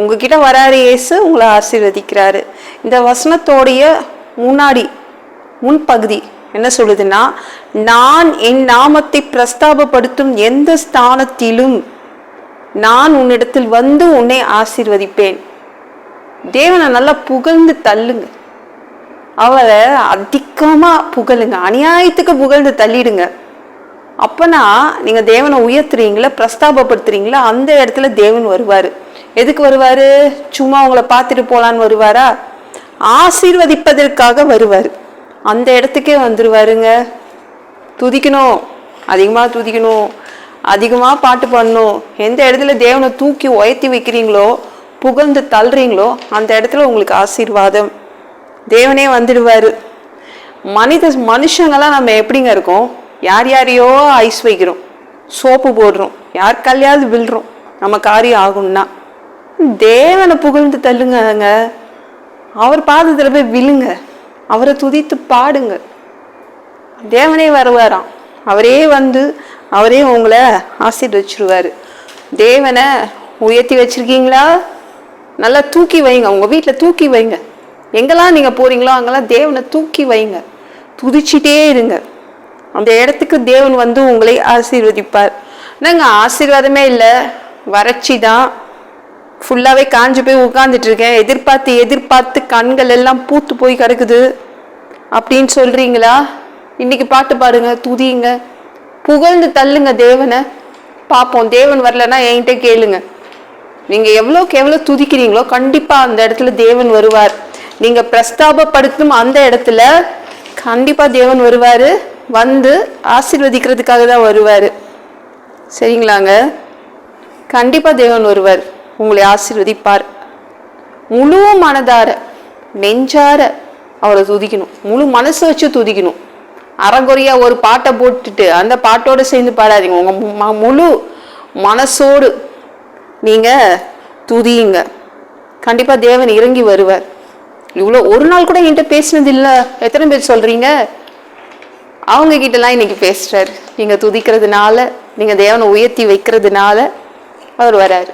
உங்ககிட்ட வராரு இயேசு உங்களை ஆசீர்வதிக்கிறாரு. இந்த வசனத்தோடைய முன்னாடி முன்பகுதி என்ன சொல்லுதுன்னா நான் என் நாமத்தை பிரஸ்தாபப்படுத்தும் எந்த ஸ்தானத்திலும் நான் உன்னிடத்தில் வந்து உன்னை ஆசீர்வதிப்பேன். தேவனை நல்லா புகழ்ந்து தள்ளுங்க. அவரை அதிகமாக புகழுங்க. அநியாயத்துக்கு புகழ்ந்து தள்ளிடுங்க. அப்போனா நீங்கள் தேவனை உயர்த்துறீங்களா பிரஸ்தாபப்படுத்துறீங்களா அந்த இடத்துல தேவன் வருவார். எதுக்கு வருவார்? சும்மா உங்களை பார்த்துட்டு போகலான்னு வருவாரா? ஆசீர்வதிப்பதற்காக வருவார். அந்த இடத்துக்கே வந்துருவாருங்க. துதிக்கணும். அதிகமாக துதிக்கணும். அதிகமாக பாட்டு பாடணும். எந்த இடத்துல தேவனை தூக்கி உயர்த்தி வைக்கிறீங்களோ புகழ்ந்து தள்ளுறீங்களோ அந்த இடத்துல உங்களுக்கு ஆசீர்வாதம். தேவனே வந்துடுவார். மனித மனுஷங்களாம் நம்ம எப்படிங்க இருக்கோம்? யார் யாரையோ ஐஸ் வைக்கிறோம். சோப்பு போடுறோம். யார் விழுறோம். நம்ம காரியம் ஆகும்னா தேவனை புகழ்ந்து தள்ளுங்க அவர் பாதத்தில் போய் விழுங்க. அவரை துதித்து பாடுங்க. தேவனே வருவாராம். அவரே வந்து அவரே உங்களை ஆசீர்வச்சிருவார். தேவனை உயர்த்தி வச்சிருக்கீங்களா? நல்லா தூக்கி வைங்க. உங்கள் வீட்டில் தூக்கி வைங்க. எங்கெல்லாம் நீங்கள் போகிறீங்களோ அங்கெல்லாம் தேவனை தூக்கி வைங்க. துதிச்சிட்டே இருங்க. அந்த இடத்துக்கு தேவன் வந்து உங்களை ஆசீர்வதிப்பார். என்னங்க ஆசீர்வாதமே இல்லை. வறட்சி தான். ஃபுல்லாகவே காஞ்சு போய் உட்காந்துட்டு இருக்கேன். எதிர்பார்த்து எதிர்பார்த்து கண்கள் எல்லாம் பூத்து போய் கிடக்குது. அப்படின்னு சொல்கிறீங்களா இன்னைக்கு பாட்டு பாடுங்க துதிங்க புகழ்ந்து தள்ளுங்க தேவனை. பார்ப்போம். தேவன் வரலன்னா என்கிட்ட கேளுங்க. நீங்கள் எவ்வளோக்கு எவ்வளோ துதிக்கிறீங்களோ கண்டிப்பாக அந்த இடத்துல தேவன் வருவார். நீங்கள் பிரஸ்தாபப்படுத்தும் அந்த இடத்துல கண்டிப்பாக தேவன் வருவார். வந்து ஆசீர்வதிக்கிறதுக்காக தான் வருவார். சரிங்களாங்க? கண்டிப்பாக தேவன் வருவார். உங்களை ஆசீர்வதிப்பார். முழு மனதார நெஞ்சார அவரை துதிக்கணும். முழு மனசை வச்சு துதிக்கணும். அறகுறையா ஒரு பாட்டை போட்டுட்டு அந்த பாட்டோட சேர்ந்து பாடாதீங்க. உங்க முழு மனசோடு நீங்க துதியுங்க. கண்டிப்பா தேவன் இறங்கி வருவார். இவ்வளோ ஒரு நாள் கூட என்கிட்ட பேசினது இல்லை எத்தனை பேர் சொல்றீங்க? அவங்க கிட்டலாம் இன்னைக்கு பேசுறாரு. நீங்க துதிக்கிறதுனால நீங்க தேவனை உயர்த்தி வைக்கிறதுனால அவர் வராரு.